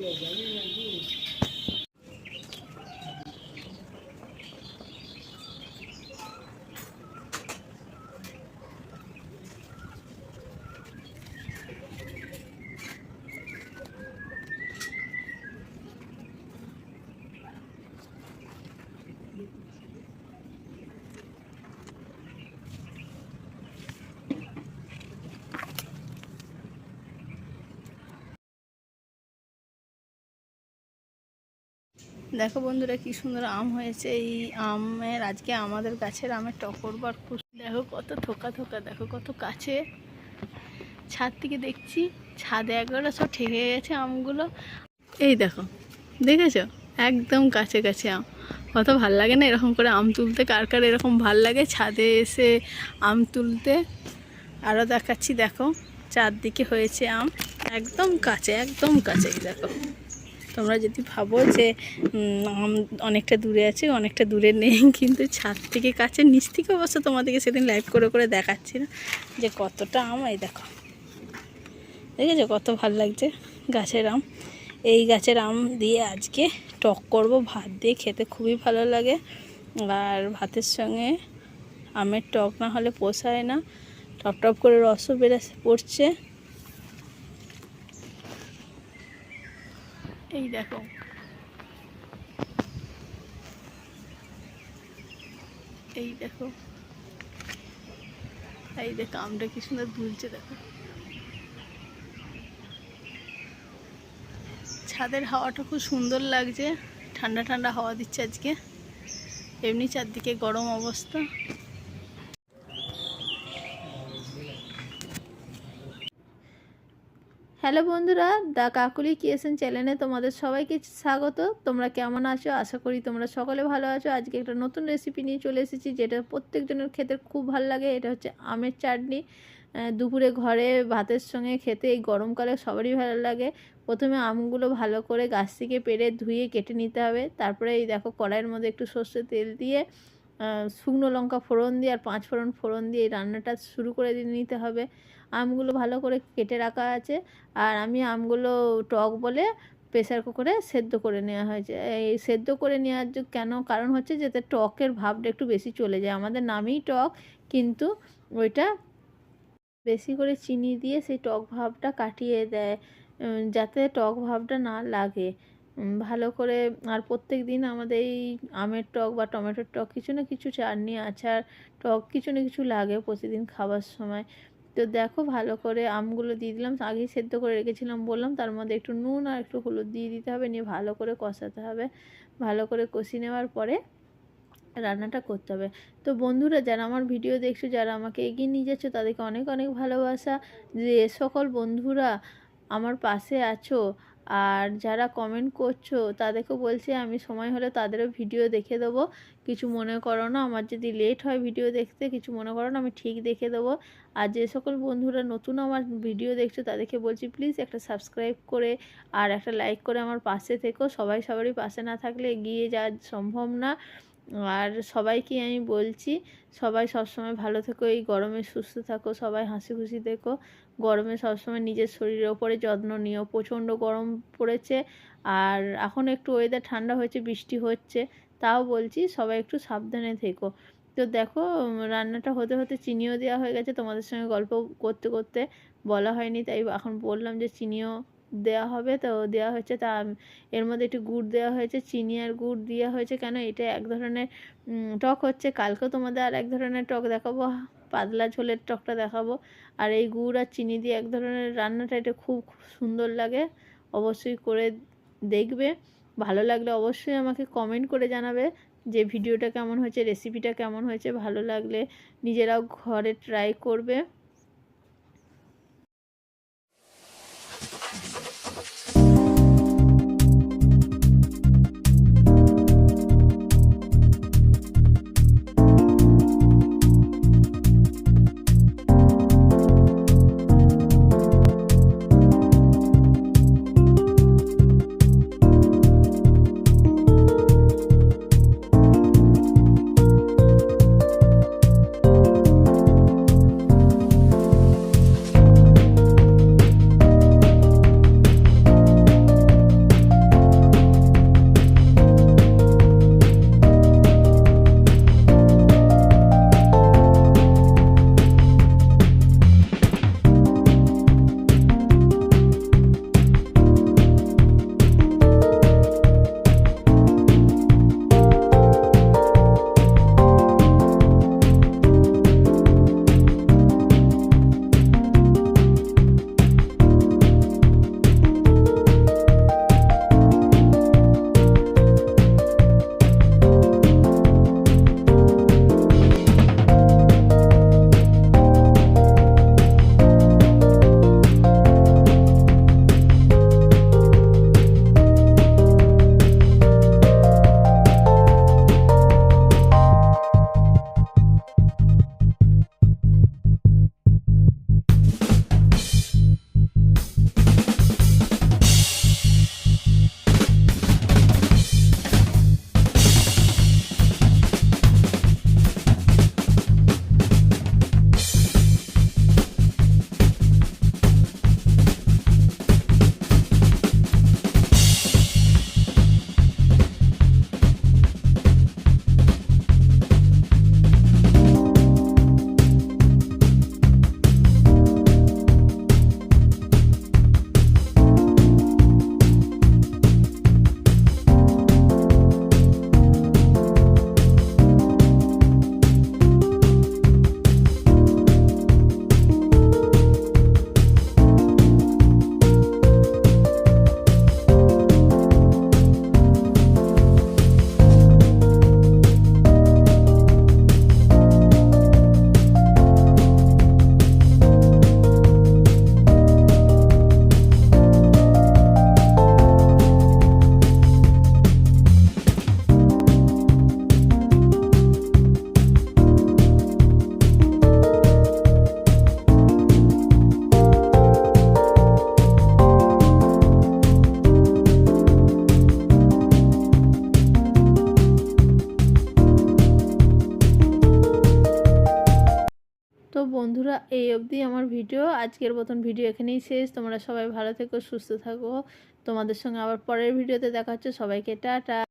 有人愿意 দেখো বন্ধুরা কি সুন্দর আম হয়েছে। এই আমের, আজকে আমাদের গাছের আমের টকরবার খুব দেখো কত থোকা থোকা, দেখো কত কাছে। ছাদ থেকে দেখছি, ছাদে একবারে সব ঠেকে গেছে আমগুলো। এই দেখো, দেখেছ? একদম কাছে কাছে আম। কত ভালো লাগে না এরকম করে আম তুলতে, কার কার এরকম ভালো লাগে ছাদে এসে আম তুলতে। আরও দেখাচ্ছি, দেখো, চারদিকে হয়েছে আম। একদম কাছে একদম কাছে দেখো। তোমরা যদি ভাবো যে আম, অনেকটা দূরে আছে, অনেকটা দূরে নেই, কিন্তু ছাদ থেকে কাছে নিচ থেকে অবশ্য তোমাদেরকে সেদিন লাইভ করে করে দেখাচ্ছি না। যে কতটা আম, এই দেখো। দেখেছ? কত ভালো লাগছে গাছের আম। এই গাছের আম দিয়ে আজকে টক করব, ভাত দিয়ে খেতে খুবই ভালো লাগে। আর ভাতের সঙ্গে আমের টক না হলে পোষায় না। টপ টপ করে রসও বেড়ে পড়ছে। এই দেখো। এই দেখো। এই দেখো, আমটা কি সুন্দর দুলছে দেখো। ছাদের হাওয়াটা খুব সুন্দর লাগছে। ঠান্ডা ঠান্ডা হাওয়া দিচ্ছে আজকে। এমনি চারদিকে গরম অবস্থা। হ্যালো বন্ধুরা দা কাকুলি কিয়েছেন চ্যানেলে তোমাদের সবাইকে স্বাগত। তোমরা কেমন আছো? আশা করি তোমরা সকলে ভালো আছো। আজকে একটা নতুন রেসিপি নিয়ে চলে এসেছি, যেটা প্রত্যেকজনের খেতে খুব ভালো লাগে। এটা হচ্ছে আমের চাটনি। দুপুরে ঘরে ভাতের সঙ্গে খেতে এই গরমকালে সবারই ভালো লাগে। প্রথমে আমগুলো ভালো করে গাছ থেকে পেরে ধুয়ে কেটে নিতে হবে। তারপরে এই দেখো কড়াইয়ের মধ্যে একটু সর্ষে তেল দিয়ে শুকনো লঙ্কা ফোড়ন দিয়ে আর পাঁচ ফোড়ন ফোড়ন দিয়ে এই রান্নাটা শুরু করে দিয়ে নিতে হবে। আমগুলো ভালো করে কেটে রাখা আছে আর আমি আমগুলো টক বলে প্রেসার কুকারে সেদ্ধ করে নেওয়া হয়েছে। এই সেদ্ধ করে নেওয়ার কেন কারণ হচ্ছে যাতে টকের ভাবটা একটু বেশি চলে যায়। আমাদের নামেই টক, কিন্তু ওইটা বেশি করে চিনি দিয়ে সেই টক ভাবটা কাটিয়ে দেয় যাতে টক ভাবটা না লাগে। ভালো করে আর প্রত্যেক দিন আমাদের এই আমের টক বা টমেটোর টক কিছু না কিছু চাটনি, আচার, টক কিছু না কিছু লাগে প্রতিদিন খাবার সময়। তো দেখো ভালো করে আমগুলো দিয়ে দিলাম আগেই সেদ্ধ করে রেখেছিলাম বললাম, তার মধ্যে একটু নুন আর একটু হলুদ দিয়ে দিতে হবে, নিয়ে ভালো করে কষাতে হবে। ভালো করে কষিয়ে নেওয়ার পরে রান্নাটা করতে হবে। তো বন্ধুরা, যারা আমার ভিডিও দেখছ, যারা আমাকে এগিয়ে নিয়ে যাচ্ছ, তাদেরকে অনেক অনেক ভালোবাসা। যে সকল বন্ধুরা আমার পাশে আছো আর যারা কমেন্ট করছ, তাদেরকে বলছি আমি সময় হলে তাদেরও ভিডিও দেখে দেবো। কিছু মনে করো না, আমার যদি লেট হয় ভিডিও দেখতে, কিছু মনে করো না, আমি ঠিক দেখে দেবো। আর যে সকল বন্ধুরা নতুন আমার ভিডিও দেখছ, তাদেরকে বলছি প্লিজ একটা সাবস্ক্রাইব করে আর একটা লাইক করে আমার পাশে থেকো। সবাই সবারই পাশে না থাকলে এগিয়ে যাওয়া সম্ভব না। আর সবাইকে আমি বলছি, সবাই সবসময় ভালো থেকো, এই গরমে সুস্থ থাকো, সবাই হাসি খুশি থেকো। গরমে সবসময় নিজের শরীরের ওপরে যত্ন নিও, প্রচণ্ড গরম পড়েছে আর এখন একটু ওয়েদার ঠান্ডা হয়েছে, বৃষ্টি হচ্ছে, তাও বলছি সবাই একটু সাবধানে থেকো। তো দেখো রান্নাটা হতে হতে চিনিও দেওয়া হয়ে গেছে, তোমাদের সঙ্গে গল্প করতে করতে বলা হয়নি, তাই এখন বললাম যে চিনিও দেওয়া হবে। তো দেওয়া হয়েছে তা, এর মধ্যে একটু গুড় দেওয়া হয়েছে, চিনি আর গুড় দেওয়া হয়েছে। কেন এটা এক ধরনের টক হচ্ছে। কালকেও তোমাদের আর এক ধরনের টক দেখাবো, পাতলা ঝোলের টকটা দেখাবো। আর এই গুড় আর চিনি দিয়ে এক ধরনের রান্নাটা, এটা খুব সুন্দর লাগে। অবশ্যই করে দেখবে। ভালো লাগলে অবশ্যই আমাকে কমেন্ট করে জানাবে যে ভিডিওটা কেমন হয়েছে রেসিপিটা কেমন হয়েছে। ভালো লাগলে নিজেরাও ঘরে ট্রাই করবে। বন্ধুরা, এই অবধি আমার ভিডিও। আজকের মতন ভিডিও এখানেই শেষ। তোমরা সবাই ভালো থেকো, সুস্থ থাকো। তোমাদের সঙ্গে আবার পরের ভিডিওতে দেখা হচ্ছে। সবাইকে টাটা।